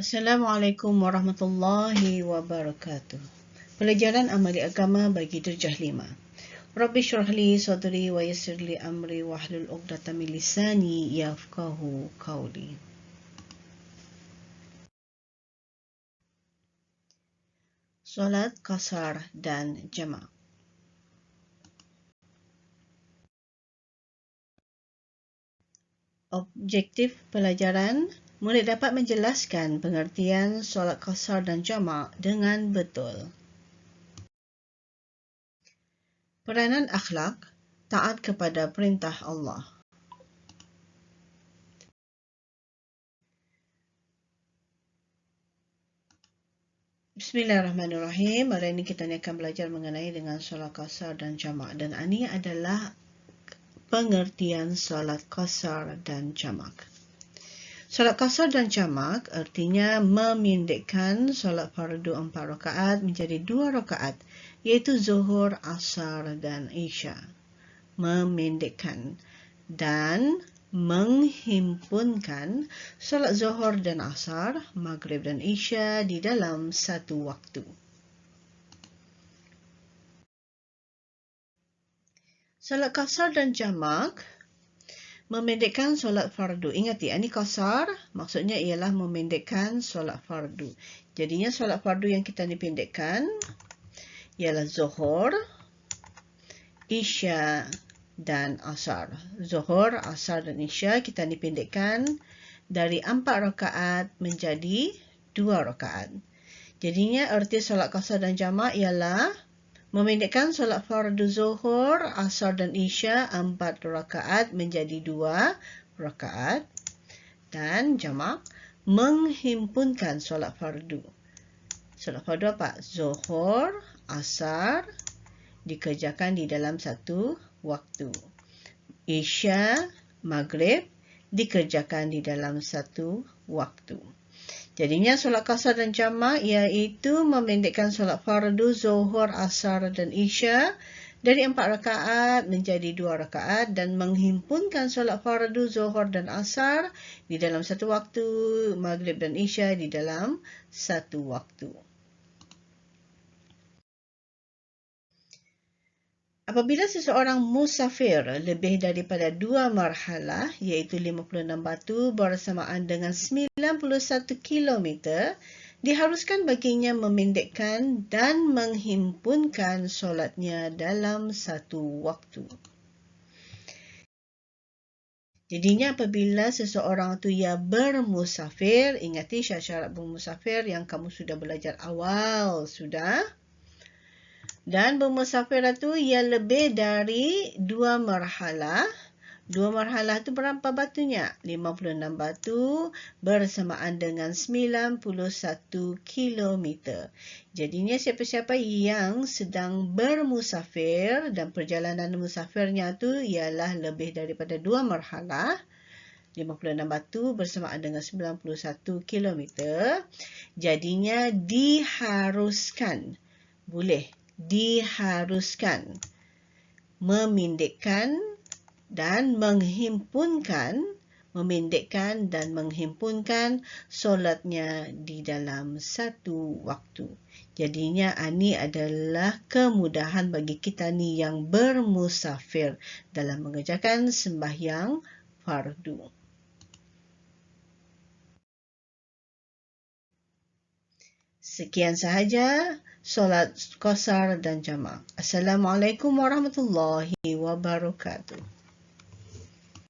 Assalamualaikum warahmatullahi wabarakatuh. Pelajaran amali agama bagi darjah lima. Rabbi syrahli sadri wa yassirli amri wa hlul 'uqdatam min lisani yafqahu qawli. Solat qasar dan jama'. Objektif pelajaran murid dapat menjelaskan pengertian solat qasar dan jamak dengan betul. Peranan akhlak taat kepada perintah Allah. Bismillahirrahmanirrahim. Hari ini kita akan belajar mengenai dengan solat qasar dan jamak dan ini adalah pengertian solat qasar dan jamak. Solat qasar dan jamak artinya memindekkan solat fardu empat rakaat menjadi dua rakaat iaitu zuhur, asar dan isya. Memindekkan dan menghimpunkan solat zuhur dan asar, maghrib dan isya di dalam satu waktu. Solat qasar dan jamak memendekkan solat fardu. Ingat ya, ini kasar maksudnya ialah memendekkan solat fardu. Jadinya solat fardu yang kita dipendekkan ialah zuhur, isya dan asar. Zuhur, asar dan isya kita dipendekkan dari empat rakaat menjadi dua rakaat. Jadinya erti solat kasar dan jamak ialah Memindahkan solat fardu zuhur, asar dan isya empat rakaat menjadi dua rakaat dan jamak menghimpunkan solat fardu. Solat fardu apa? Zuhur, asar dikerjakan di dalam satu waktu. Isya, maghrib dikerjakan di dalam satu waktu. Jadinya solat kasar dan jamak iaitu memendekkan solat fardu, zuhur, asar dan isya dari empat rakaat menjadi dua rakaat dan menghimpunkan solat fardu, zuhur dan asar di dalam satu waktu, maghrib dan isya di dalam satu waktu. Apabila seseorang musafir lebih daripada dua marhalah iaitu 56 batu bersamaan dengan 91 km, diharuskan baginya memendekkan dan menghimpunkan solatnya dalam satu waktu. Jadinya apabila seseorang itu ia bermusafir, ingati syarat-syarat bermusafir yang kamu sudah belajar awal, sudah? Dan bermusafir itu ia lebih dari dua marhalah. Dua marhalah itu berapa batunya? 56 batu bersamaan dengan 91 kilometer. Jadinya siapa-siapa yang sedang bermusafir dan perjalanan musafirnya itu ialah lebih daripada dua marhalah. 56 batu bersamaan dengan 91 kilometer. Jadinya diharuskan. Boleh diharuskan memindekkan dan menghimpunkan memindekkan dan menghimpunkan solatnya di dalam satu waktu. Jadinya ini adalah kemudahan bagi kita ni yang bermusafir dalam mengerjakan sembahyang fardu. Sekian sahaja solat qasar dan jamak. Assalamualaikum warahmatullahi wabarakatuh.